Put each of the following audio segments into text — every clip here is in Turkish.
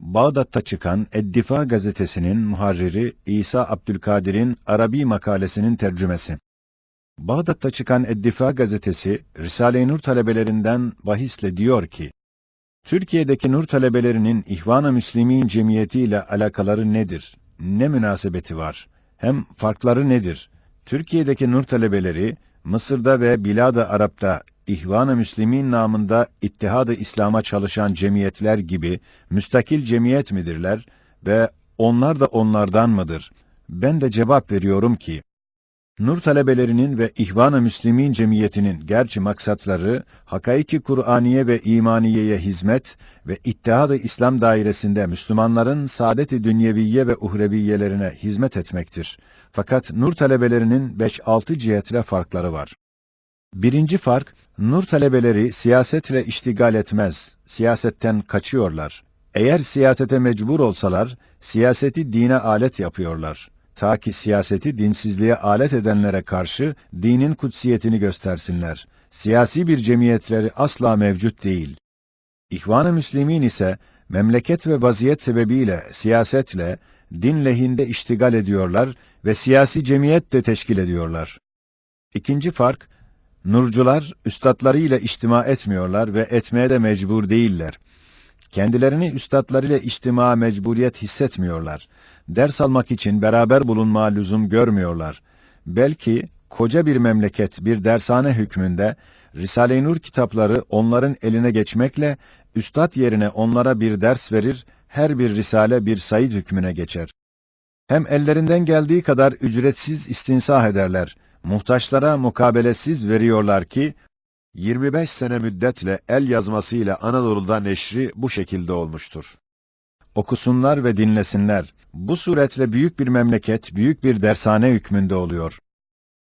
Bağdat'ta çıkan Eddifa gazetesinin muharriri İsa Abdülkadir'in Arabi makalesinin tercümesi. Bağdat'ta çıkan Eddifa gazetesi, Risale-i Nur talebelerinden bahisle diyor ki, Türkiye'deki Nur talebelerinin İhvan-ı Müslimin cemiyeti ile alakaları nedir? Ne münasebeti var? Hem farkları nedir? Türkiye'deki Nur talebeleri, Mısır'da ve Bilad-ı Arap'ta İhvan-ı Müslimin namında İttihad-ı İslam'a çalışan cemiyetler gibi müstakil cemiyet midirler ve onlar da onlardan mıdır? Ben de cevap veriyorum ki, Nur talebelerinin ve İhvan-ı Müslimin cemiyetinin gerçi maksatları, hakaiki Kur'aniye ve imaniyeye hizmet ve İttihad-ı İslam dairesinde Müslümanların saadet-i dünyeviye ve uhreviyelerine hizmet etmektir. Fakat Nur talebelerinin 5-6 cihetle farkları var. Birinci fark, Nur talebeleri siyasetle iştigal etmez, siyasetten kaçıyorlar. Eğer siyasete mecbur olsalar, siyaseti dine alet yapıyorlar. Ta ki siyaseti dinsizliğe alet edenlere karşı dinin kutsiyetini göstersinler. Siyasi bir cemiyetleri asla mevcut değil. İhvan-ı Müslimin ise memleket ve vaziyet sebebiyle siyasetle, din lehinde iştigal ediyorlar ve siyasi cemiyet de teşkil ediyorlar. İkinci fark, Nurcular üstadlarıyla içtima etmiyorlar ve etmeye de mecbur değiller. Kendilerini üstadlarıyla içtima mecburiyet hissetmiyorlar. Ders almak için beraber bulunma lüzum görmüyorlar. Belki koca bir memleket bir dershane hükmünde Risale-i Nur kitapları onların eline geçmekle üstad yerine onlara bir ders verir, her bir risale bir sayit hükmüne geçer. Hem ellerinden geldiği kadar ücretsiz istinsah ederler muhtaçlara mukabelesiz veriyorlar ki, 25 sene müddetle el yazmasıyla Anadolu'da neşri bu şekilde olmuştur. Okusunlar ve dinlesinler. Bu suretle büyük bir memleket, büyük bir dershane hükmünde oluyor.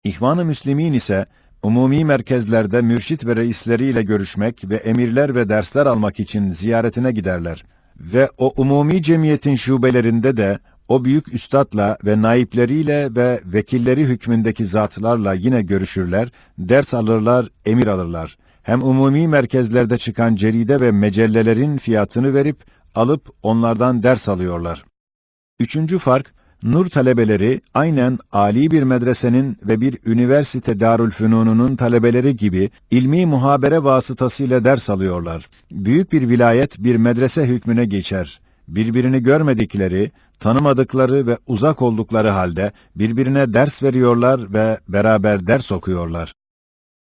İhvan-ı Müslimin ise, umumi merkezlerde mürşit ve reisleriyle görüşmek ve emirler ve dersler almak için ziyaretine giderler. Ve o umumi cemiyetin şubelerinde de o büyük üstadla ve naipleriyle ve vekilleri hükmündeki zatlarla yine görüşürler, ders alırlar, emir alırlar. Hem umumi merkezlerde çıkan ceride ve mecellelerin fiyatını verip, alıp onlardan ders alıyorlar. Üçüncü fark, Nur talebeleri aynen Ali bir medresenin ve bir üniversite darülfünununun talebeleri gibi ilmi muhabere vasıtasıyla ders alıyorlar. Büyük bir vilayet bir medrese hükmüne geçer birbirini görmedikleri, tanımadıkları ve uzak oldukları halde birbirine ders veriyorlar ve beraber ders okuyorlar.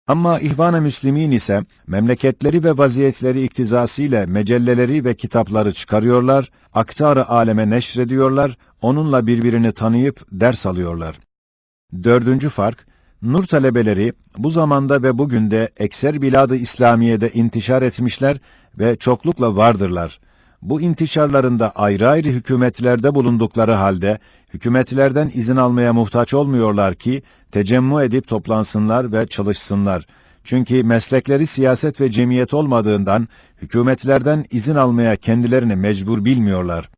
Ama İhvan-ı Müslimin ise memleketleri ve vaziyetleri iktizasıyla mecelleleri ve kitapları çıkarıyorlar, aktarı aleme neşrediyorlar, onunla birbirini tanıyıp ders alıyorlar. Dördüncü fark, Nur talebeleri bu zamanda ve bugün de ekser biladı İslamiye'de intişar etmişler ve çoklukla vardırlar bu intişarlarında ayrı ayrı hükümetlerde bulundukları halde, hükümetlerden izin almaya muhtaç olmuyorlar ki, tecemmu edip toplansınlar ve çalışsınlar. Çünkü meslekleri siyaset ve cemiyet olmadığından, hükümetlerden izin almaya kendilerini mecbur bilmiyorlar.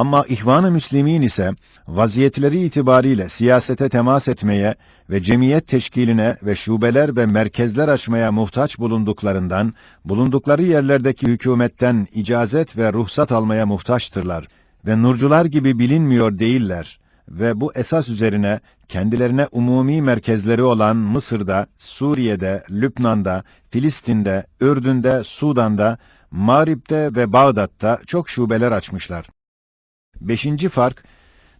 Ama İhvan-ı Müslimin ise vaziyetleri itibariyle siyasete temas etmeye ve cemiyet teşkiline ve şubeler ve merkezler açmaya muhtaç bulunduklarından, bulundukları yerlerdeki hükümetten icazet ve ruhsat almaya muhtaçtırlar ve nurcular gibi bilinmiyor değiller ve bu esas üzerine kendilerine umumi merkezleri olan Mısır'da, Suriye'de, Lübnan'da, Filistin'de, Ürdün'de, Sudan'da, Mağrib'de ve Bağdat'ta çok şubeler açmışlar. Beşinci fark,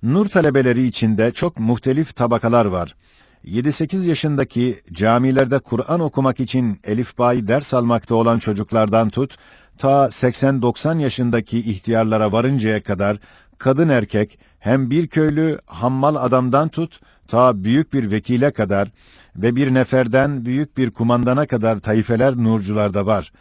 nur talebeleri içinde çok muhtelif tabakalar var. 7-8 yaşındaki camilerde Kur'an okumak için elifbayı ders almakta olan çocuklardan tut, ta 80-90 yaşındaki ihtiyarlara varıncaya kadar kadın erkek hem bir köylü hammal adamdan tut, ta büyük bir vekile kadar ve bir neferden büyük bir kumandana kadar taifeler nurcularda var.''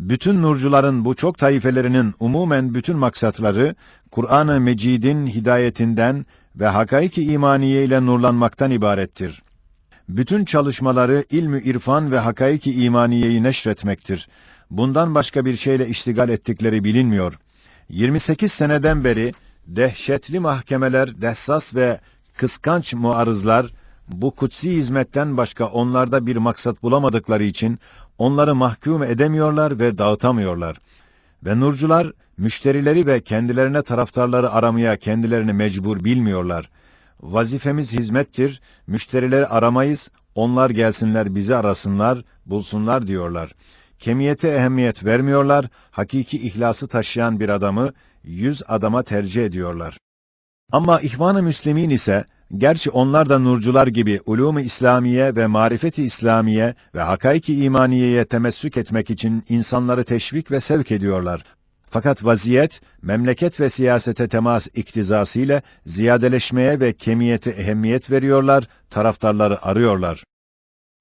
Bütün nurcuların bu çok taifelerinin umumen bütün maksatları, Kur'an-ı Mecid'in hidayetinden ve hakaiki imaniye ile nurlanmaktan ibarettir. Bütün çalışmaları ilmi irfan ve hakaiki imaniyeyi neşretmektir. Bundan başka bir şeyle iştigal ettikleri bilinmiyor. 28 seneden beri dehşetli mahkemeler, dessas ve kıskanç muarızlar, bu kutsi hizmetten başka onlarda bir maksat bulamadıkları için onları mahkum edemiyorlar ve dağıtamıyorlar. Ve nurcular, müşterileri ve kendilerine taraftarları aramaya kendilerini mecbur bilmiyorlar. Vazifemiz hizmettir, müşterileri aramayız, onlar gelsinler bizi arasınlar, bulsunlar diyorlar. Kemiyete ehemmiyet vermiyorlar, hakiki ihlası taşıyan bir adamı yüz adama tercih ediyorlar. Ama İhvan-ı Müslimin ise, gerçi onlar da nurcular gibi ulûm-u İslamiye ve marifeti İslamiye ve hakaiki imaniyeye temessük etmek için insanları teşvik ve sevk ediyorlar. Fakat vaziyet, memleket ve siyasete temas iktizasıyla ziyadeleşmeye ve kemiyete ehemmiyet veriyorlar, taraftarları arıyorlar.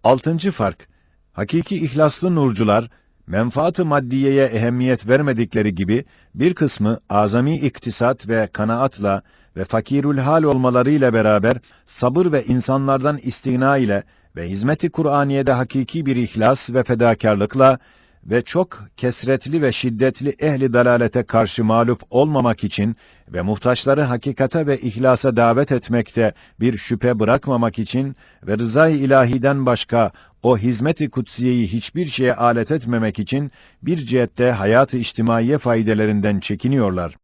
Altıncı fark, hakiki ihlaslı nurcular, menfaat-ı maddiyeye ehemmiyet vermedikleri gibi bir kısmı azami iktisat ve kanaatla ve fakirül hal olmalarıyla beraber sabır ve insanlardan istigna ile ve hizmeti Kur'aniye'de hakiki bir ihlas ve fedakarlıkla ve çok kesretli ve şiddetli ehli dalalete karşı mağlup olmamak için ve muhtaçları hakikate ve ihlasa davet etmekte bir şüphe bırakmamak için ve rızayı ilahiden başka o hizmet-i kutsiyeyi hiçbir şeye alet etmemek için bir cihette hayat-ı içtimaiye faydelerinden çekiniyorlar.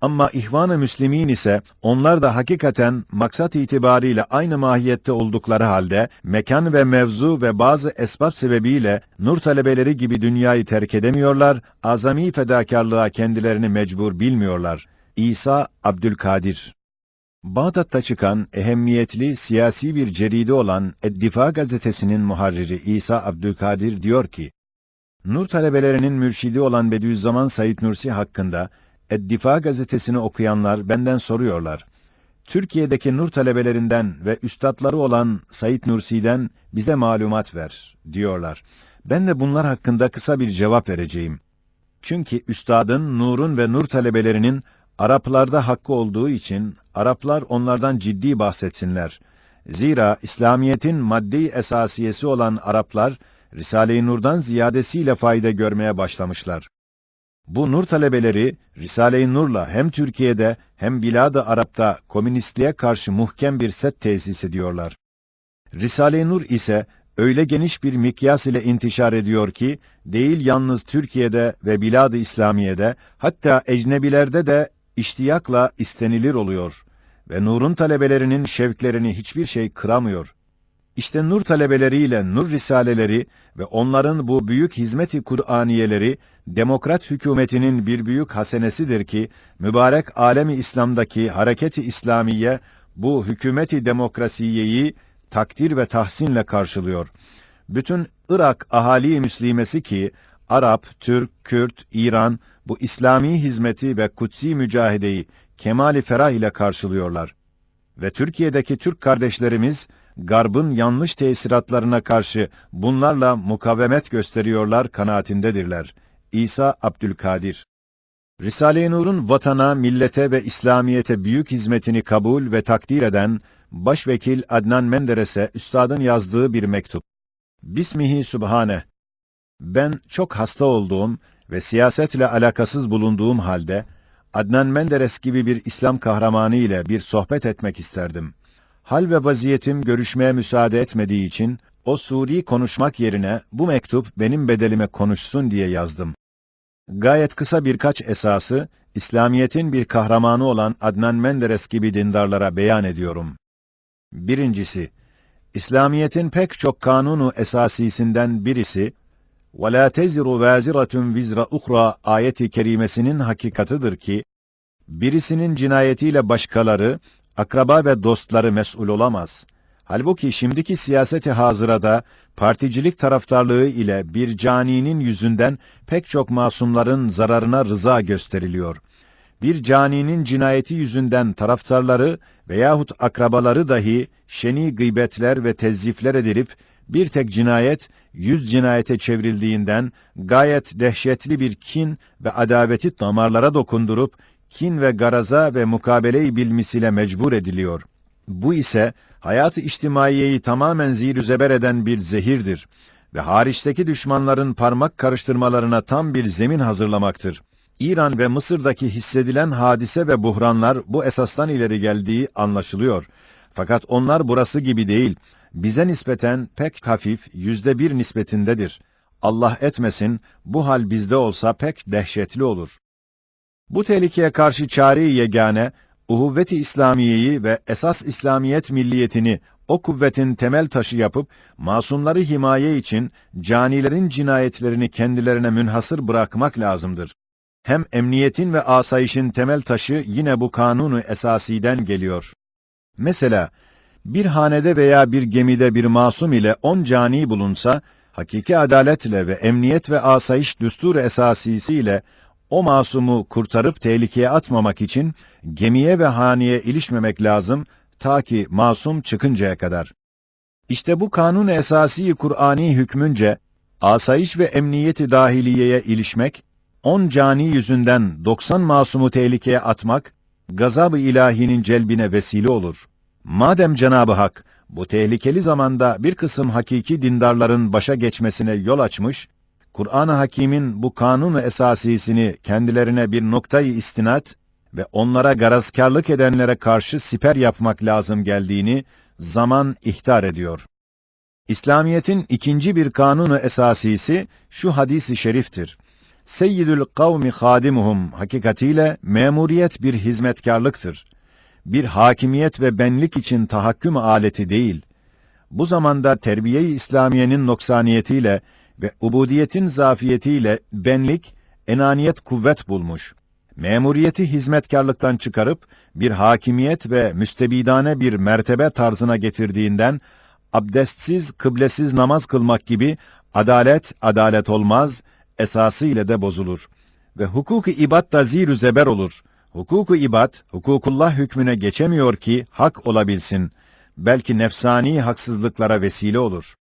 Ama İhvan-ı Müslimin ise onlar da hakikaten maksat itibariyle aynı mahiyette oldukları halde mekan ve mevzu ve bazı esbab sebebiyle nur talebeleri gibi dünyayı terk edemiyorlar, azami fedakarlığa kendilerini mecbur bilmiyorlar. İsa Abdülkadir Bağdat'ta çıkan ehemmiyetli siyasi bir ceride olan Eddifa gazetesinin muharriri İsa Abdülkadir diyor ki, Nur talebelerinin mürşidi olan Bediüzzaman Said Nursi hakkında Eddifa gazetesini okuyanlar benden soruyorlar. Türkiye'deki nur talebelerinden ve üstadları olan Said Nursi'den bize malumat ver, diyorlar. Ben de bunlar hakkında kısa bir cevap vereceğim. Çünkü üstadın, nurun ve nur talebelerinin Araplarda hakkı olduğu için Araplar onlardan ciddi bahsetsinler. Zira İslamiyet'in maddi esasiyesi olan Araplar, Risale-i Nur'dan ziyadesiyle fayda görmeye başlamışlar. Bu nur talebeleri Risale-i Nur'la hem Türkiye'de hem Bilad-ı Arap'ta komünistliğe karşı muhkem bir set tesis ediyorlar. Risale-i Nur ise öyle geniş bir mikyas ile intişar ediyor ki değil yalnız Türkiye'de ve Bilad-ı İslamiye'de hatta ecnebilerde de iştiyakla istenilir oluyor ve Nur'un talebelerinin şevklerini hiçbir şey kıramıyor. İşte nur talebeleriyle nur risaleleri ve onların bu büyük hizmeti Kur'aniyeleri demokrat hükümetinin bir büyük hasenesidir ki mübarek alemi İslam'daki hareketi İslamiye bu hükümeti demokrasiyeyi takdir ve tahsinle karşılıyor. Bütün Irak ahali müslimesi ki Arap, Türk, Kürt, İran bu İslami hizmeti ve kutsi mücahedeyi kemali ferah ile karşılıyorlar. Ve Türkiye'deki Türk kardeşlerimiz Garb'ın yanlış tesiratlarına karşı bunlarla mukavemet gösteriyorlar kanaatindedirler. İsa Abdülkadir Risale-i Nur'un vatana, millete ve İslamiyete büyük hizmetini kabul ve takdir eden Başvekil Adnan Menderes'e üstadın yazdığı bir mektup. Bismihi Sübhane. Ben çok hasta olduğum ve siyasetle alakasız bulunduğum halde Adnan Menderes gibi bir İslam kahramanı ile bir sohbet etmek isterdim. Hal ve vaziyetim görüşmeye müsaade etmediği için o Suri konuşmak yerine bu mektup benim bedelime konuşsun diye yazdım. Gayet kısa birkaç esası, İslamiyet'in bir kahramanı olan Adnan Menderes gibi dindarlara beyan ediyorum. Birincisi, İslamiyet'in pek çok kanunu esasisinden birisi, وَلَا تَزِرُ وَازِرَةٌ vizra اُخْرَى ayeti kerimesinin hakikatıdır ki, birisinin cinayetiyle başkaları, akraba ve dostları mesul olamaz. Halbuki şimdiki siyaseti hazırada particilik taraftarlığı ile bir caninin yüzünden pek çok masumların zararına rıza gösteriliyor. Bir caninin cinayeti yüzünden taraftarları veyahut akrabaları dahi şeni gıybetler ve tezyifler edilip bir tek cinayet yüz cinayete çevrildiğinden gayet dehşetli bir kin ve adaveti damarlara dokundurup kin ve garaza ve mukabele-i bilmisiyle mecbur ediliyor. Bu ise hayat-ı içtimaiyeyi tamamen zir zeber eden bir zehirdir ve hariçteki düşmanların parmak karıştırmalarına tam bir zemin hazırlamaktır. İran ve Mısır'daki hissedilen hadise ve buhranlar bu esastan ileri geldiği anlaşılıyor. Fakat onlar burası gibi değil. Bize nispeten pek hafif, yüzde bir nispetindedir. Allah etmesin, bu hal bizde olsa pek dehşetli olur. Bu tehlikeye karşı çare-i yegane, uhuvvet-i İslamiyeyi ve esas İslamiyet milliyetini o kuvvetin temel taşı yapıp, masumları himaye için canilerin cinayetlerini kendilerine münhasır bırakmak lazımdır. Hem emniyetin ve asayişin temel taşı yine bu kanunu esasiden geliyor. Mesela, bir hanede veya bir gemide bir masum ile on cani bulunsa, hakiki adaletle ve emniyet ve asayiş düstur esasisiyle o masumu kurtarıp tehlikeye atmamak için gemiye ve haneye ilişmemek lazım ta ki masum çıkıncaya kadar. İşte bu kanun esası Kur'ani hükmünce asayiş ve emniyeti dahiliyeye ilişmek, on cani yüzünden 90 masumu tehlikeye atmak, gazab-ı ilahinin celbine vesile olur. Madem Cenab-ı Hak bu tehlikeli zamanda bir kısım hakiki dindarların başa geçmesine yol açmış, Kur'an-ı Hakîm'in bu kanun esasisini kendilerine bir noktayı istinat ve onlara garazkarlık edenlere karşı siper yapmak lazım geldiğini zaman ihtar ediyor. İslamiyet'in ikinci bir kanunu esasisi şu hadisi şeriftir. Seyyidül kavmi hadimuhum hakikatiyle memuriyet bir hizmetkarlıktır. Bir hakimiyet ve benlik için tahakküm aleti değil. Bu zamanda terbiye-i İslamiyenin noksaniyetiyle ve ubudiyetin zafiyetiyle benlik, enaniyet kuvvet bulmuş. Memuriyeti hizmetkarlıktan çıkarıp bir hakimiyet ve müstebidane bir mertebe tarzına getirdiğinden abdestsiz, kıblesiz namaz kılmak gibi adalet adalet olmaz, esası ile de bozulur. Ve hukuku ibad da zir zeber olur. Hukuku ibad, hukukullah hükmüne geçemiyor ki hak olabilsin. Belki nefsani haksızlıklara vesile olur.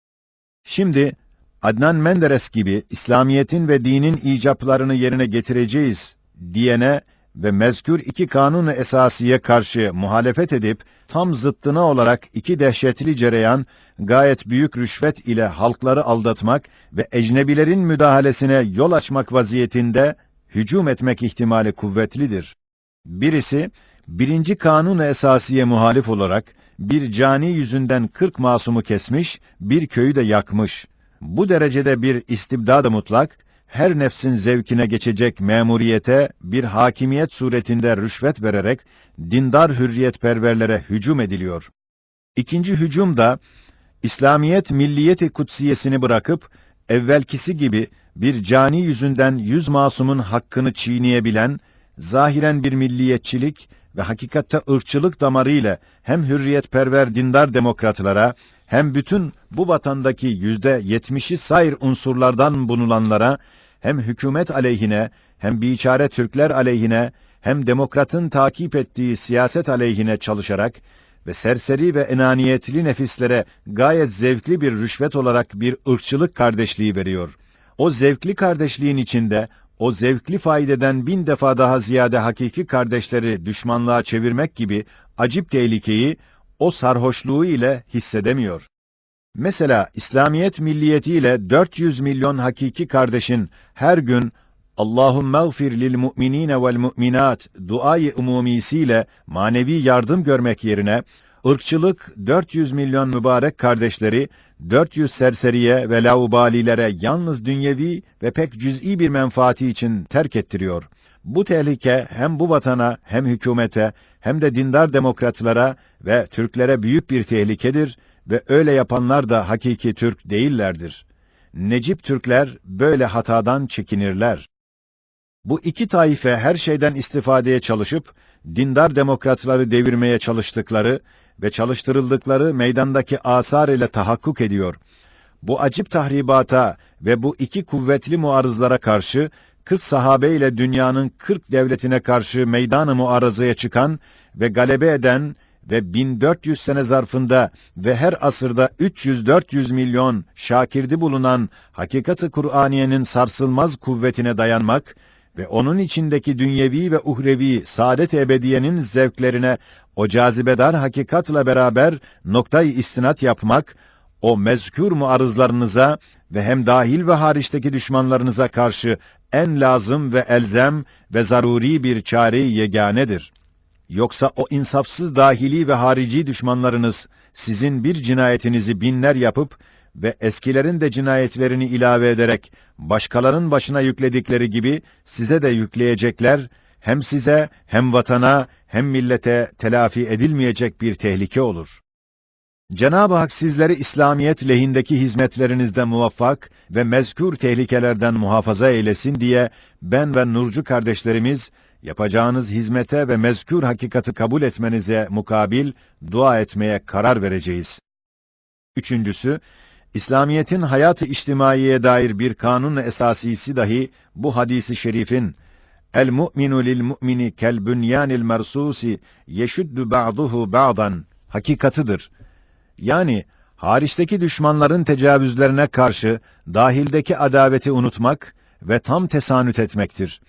Şimdi Adnan Menderes gibi İslamiyetin ve dinin icaplarını yerine getireceğiz diyene ve mezkür iki kanunu esasiye karşı muhalefet edip tam zıttına olarak iki dehşetli cereyan gayet büyük rüşvet ile halkları aldatmak ve ecnebilerin müdahalesine yol açmak vaziyetinde hücum etmek ihtimali kuvvetlidir. Birisi birinci kanun esasiye muhalif olarak bir cani yüzünden kırk masumu kesmiş, bir köyü de yakmış. Bu derecede bir istibdad mutlak, her nefsin zevkine geçecek memuriyete bir hakimiyet suretinde rüşvet vererek dindar hürriyetperverlere hücum ediliyor. İkinci hücum da İslamiyet milliyeti kutsiyesini bırakıp evvelkisi gibi bir cani yüzünden yüz masumun hakkını çiğneyebilen zahiren bir milliyetçilik ve hakikatte ırkçılık damarıyla hem hürriyetperver dindar demokratlara hem bütün bu vatandaki yüzde yetmişi sair unsurlardan bululanlara hem hükümet aleyhine hem biçare Türkler aleyhine hem demokratın takip ettiği siyaset aleyhine çalışarak ve serseri ve enaniyetli nefislere gayet zevkli bir rüşvet olarak bir ırkçılık kardeşliği veriyor. O zevkli kardeşliğin içinde o zevkli faydeden bin defa daha ziyade hakiki kardeşleri düşmanlığa çevirmek gibi acip tehlikeyi o sarhoşluğu ile hissedemiyor. Mesela İslamiyet milliyetiyle 400 milyon hakiki kardeşin her gün Allahümme gfir lil mu'minine vel mu'minat duayı umumisiyle manevi yardım görmek yerine ırkçılık 400 milyon mübarek kardeşleri 400 serseriye ve laubalilere yalnız dünyevi ve pek cüz'i bir menfaati için terk ettiriyor. Bu tehlike hem bu vatana hem hükümete hem de dindar demokratlara ve Türklere büyük bir tehlikedir ve öyle yapanlar da hakiki Türk değillerdir. Necip Türkler böyle hatadan çekinirler. Bu iki taife her şeyden istifadeye çalışıp, dindar demokratları devirmeye çalıştıkları ve çalıştırıldıkları meydandaki asar ile tahakkuk ediyor. Bu acip tahribata ve bu iki kuvvetli muarızlara karşı 40 sahabe ile dünyanın 40 devletine karşı meydanı muarızaya çıkan ve galebe eden ve 1400 sene zarfında ve her asırda 300-400 milyon şakirdi bulunan hakikati Kur'aniyenin sarsılmaz kuvvetine dayanmak ve onun içindeki dünyevi ve uhrevi saadet ebediyenin zevklerine o cazibedar hakikatla beraber noktayı istinat yapmak, o mezkür muarızlarınıza ve hem dahil ve hariçteki düşmanlarınıza karşı en lazım ve elzem ve zaruri bir çare-i yeganedir. Yoksa o insafsız dahili ve harici düşmanlarınız sizin bir cinayetinizi binler yapıp ve eskilerin de cinayetlerini ilave ederek başkalarının başına yükledikleri gibi size de yükleyecekler, hem size hem vatana hem millete telafi edilmeyecek bir tehlike olur. Cenab-ı Hak sizleri İslamiyet lehindeki hizmetlerinizde muvaffak ve mezkur tehlikelerden muhafaza eylesin diye ben ve Nurcu kardeşlerimiz yapacağınız hizmete ve mezkur hakikati kabul etmenize mukabil dua etmeye karar vereceğiz. Üçüncüsü, İslamiyet'in hayat-ı içtimaiye dair bir kanun esasisi dahi bu hadisi şerifin El mu'minu lil mu'mini kel bunyanil mersusi yeşuddu ba'duhu ba'dan hakikatıdır. Yani hariçteki düşmanların tecavüzlerine karşı dahildeki adaveti unutmak ve tam tesanüt etmektir.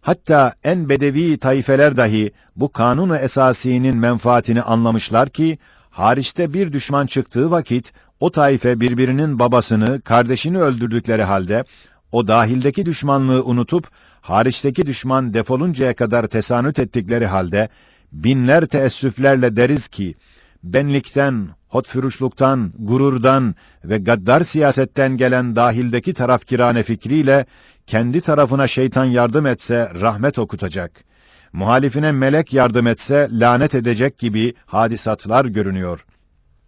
Hatta en bedevi taifeler dahi bu kanunu esasinin menfaatini anlamışlar ki, hariçte bir düşman çıktığı vakit, o taife birbirinin babasını, kardeşini öldürdükleri halde, o dahildeki düşmanlığı unutup, hariçteki düşman defoluncaya kadar tesanüt ettikleri halde, binler teessüflerle deriz ki, benlikten, hotfürüşluktan, gururdan ve gaddar siyasetten gelen dahildeki tarafkirane fikriyle kendi tarafına şeytan yardım etse rahmet okutacak. Muhalifine melek yardım etse lanet edecek gibi hadisatlar görünüyor.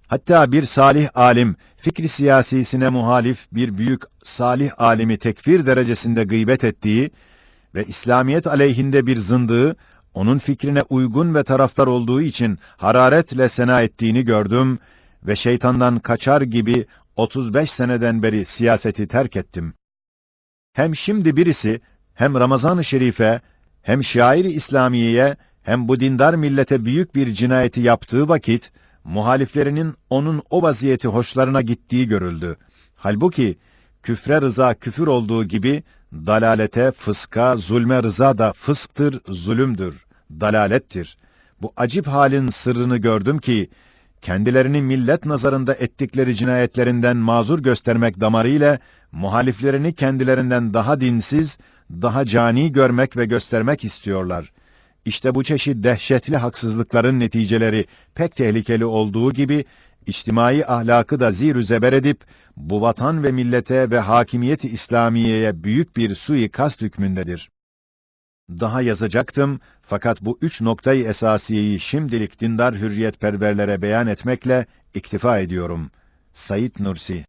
Hatta bir salih alim, fikri siyasisine muhalif bir büyük salih alimi tekfir derecesinde gıybet ettiği ve İslamiyet aleyhinde bir zındığı, onun fikrine uygun ve taraftar olduğu için hararetle sena ettiğini gördüm ve şeytandan kaçar gibi 35 seneden beri siyaseti terk ettim. Hem şimdi birisi hem Ramazan-ı Şerif'e hem şair-i İslamiye'ye hem bu dindar millete büyük bir cinayeti yaptığı vakit muhaliflerinin onun o vaziyeti hoşlarına gittiği görüldü. Halbuki küfre rıza küfür olduğu gibi dalalete, fıska, zulme rıza da fısktır, zulümdür, dalalettir. Bu acip halin sırrını gördüm ki, kendilerini millet nazarında ettikleri cinayetlerinden mazur göstermek damarıyla, muhaliflerini kendilerinden daha dinsiz, daha cani görmek ve göstermek istiyorlar. İşte bu çeşit dehşetli haksızlıkların neticeleri pek tehlikeli olduğu gibi, içtimai ahlakı da zir zeber edip, bu vatan ve millete ve hakimiyeti İslamiye'ye büyük bir suikast hükmündedir. Daha yazacaktım fakat bu üç noktayı esasiyeyi şimdilik dindar hürriyetperverlere beyan etmekle iktifa ediyorum. Sayit Nursi